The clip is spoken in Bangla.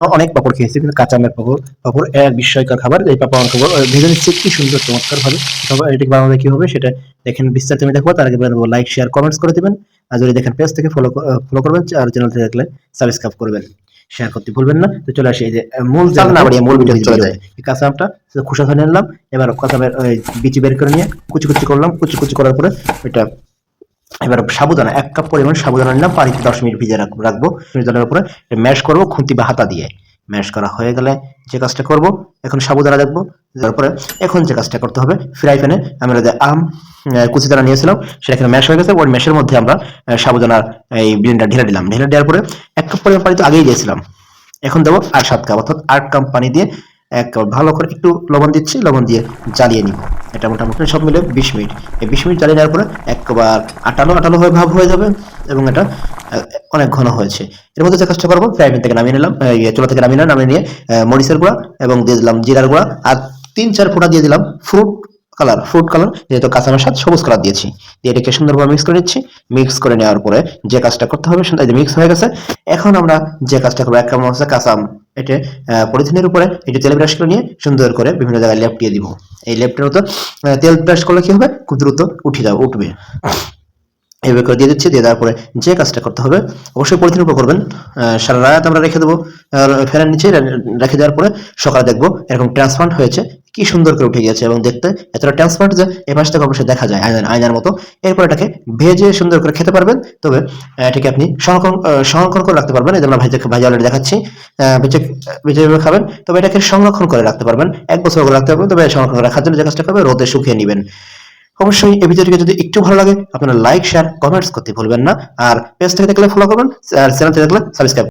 অনেক পাপড় খেয়েছি কিন্তু কাঁচা আমের পাপড় পাপড় এক বিস্ময়কর খাবার এই পাপড় আমার খাবার ভেজে নিচ্ছে কি সুন্দর চমৎকার ভাবে তবে এটি বানালে কি হবে সেটা দেখেন বিস্তারিত আমি দেখব তার আগে বলব লাইক শেয়ার কমেন্টস করে দিবেন। আর যদি দেখেন পেজ থেকে ফলো ফলো করবেন আর চ্যানেল থেকে দেখলে সাবস্ক্রাইব করবেন। শেয়ার করতে ভুলবেন না। তো চলে আসি এই যে মূল চল না বাড়িয়ে মূল ভিডিওতে চলে যাই। কাঁচা আমটা খোসা ধরে নিলাম এবার কাঁচা আমের বিচি বের করে নিয়ে কুচি কুচি করলাম কুচি কুচি করার পরে ওইটা এবার সাবুদানা এক কাপ পরিমাণ সাবুদানা নিলাম, পানিতে দশ মিনিট ভিজে রাখ- রাখব। জলের উপরে ম্যাশ করব খুন্তি বা হাতা দিয়ে। ম্যাশ করা হয়ে গেলে যে কাজটা করব, এখন সাবুদানা দেখব তারপরে এখন যে কাজটা করতে হবে ফ্রাই প্যানে আমরা যে আম কুচি দানা নিয়েছিলাম, সেটা এখানে ম্যাশ হয়ে গেছে। ওই ম্যাশের মধ্যে আমরা সাবুদানার এই বিলিনটা ঢেলে দিলাম। ঢেলে দেওয়ার পরে এক কাপ পরিমাণ পানি তো আগেই দিয়েছিলাম। এখন দেবো আর সাত কাপ, অর্থাৎ আট কাপ পানি দিয়ে এক ভালো করে একটু লবণ দিচ্ছি, লবণ দিয়ে জ্বালিয়ে নিব। এটা মোটামুটি সব মিলে বিশ মিনিট। এই বিশ মিনিট জ্বালিয়ে নেওয়ার পরে একবার আটালো আটালো হয়ে ভাব হয়ে যাবে এবং এটা অনেক ঘন হয়েছে। এর মধ্যে যে কাজটা করব ফ্রাই প্যান থেকে নামিয়ে নিলাম ইয়ে, চুলা থেকে নামিয়ে নিলাম নামিয়ে নিয়ে মরিচের গুঁড়া এবং দিয়ে দিলাম জিরার গুঁড়া। আর তিন চার ফোঁটা দিয়ে দিলাম ফ্রুট কালার ফ্রুট কালার যেহেতু কাঁচামের সাথে সবুজ কালার দিয়েছি। দিয়ে এটাকে সুন্দরভাবে মিক্স করে নিচ্ছি। মিক্স করে নেওয়ার পরে যে কাজটা করতে হবে, সেটা মিক্স হয়ে গেছে। এখন আমরা যে কাজটা করব, এক কামড় হচ্ছে কাঁচা এটা পলিথিনের উপরে এটি তেল ব্রাশ করে নিয়ে সুন্দর করে বিভিন্ন জায়গায় লেপটিয়ে দিব। এই লেপটের মতো তেল ব্রাশ করলে কি হবে? খুব দ্রুত উঠে যাবে, উঠবে। এভাবে করে দিয়ে দিচ্ছি, দিয়ে দেওয়ার পরে যে কাজটা করতে হবে, অবশ্যই পলিথিনের উপর করবেন। সারা রাত আমরা রেখে দেবো। ফ্যানের নিচে রেখে দেওয়ার পরে সকালে দেখব এরকম ট্রান্সপারেন্ট হয়েছে। কি সুন্দর করে উঠে গেছে এবং দেখতে এতটা ট্রান্সপারেন্ট যে এ পাশ থেকে অবশ্যই দেখা যায় আয়নার আয়নার মতো। এরপর এটাকে ভেজে সুন্দর করে খেতে পারবেন। তবে এটাকে আপনি সংরক্ষণ সংরক্ষণ করে রাখতে পারবেন। এই যে আমরা ভাইজে ভাইজে অলরেডি দেখাচ্ছি। ভেজে ভেজে খাবেন। তবে এটাকে সংরক্ষণ করে রাখতে পারবেন। এক বছর করে রাখতে পারবেন। তবে সংরক্ষণ রাখার জন্য যে কাজটা করবে, রোদে শুকিয়ে নেবেন। অবশ্যই এই ভিডিওটিকে যদি একটু ভালো লাগে, আপনারা লাইক শেয়ার কমেন্টস করতে ভুলবেন না। আর পেজ থেকে দেখলে ফলো করবেন। আর চ্যানেল থেকে দেখলে সাবস্ক্রাইব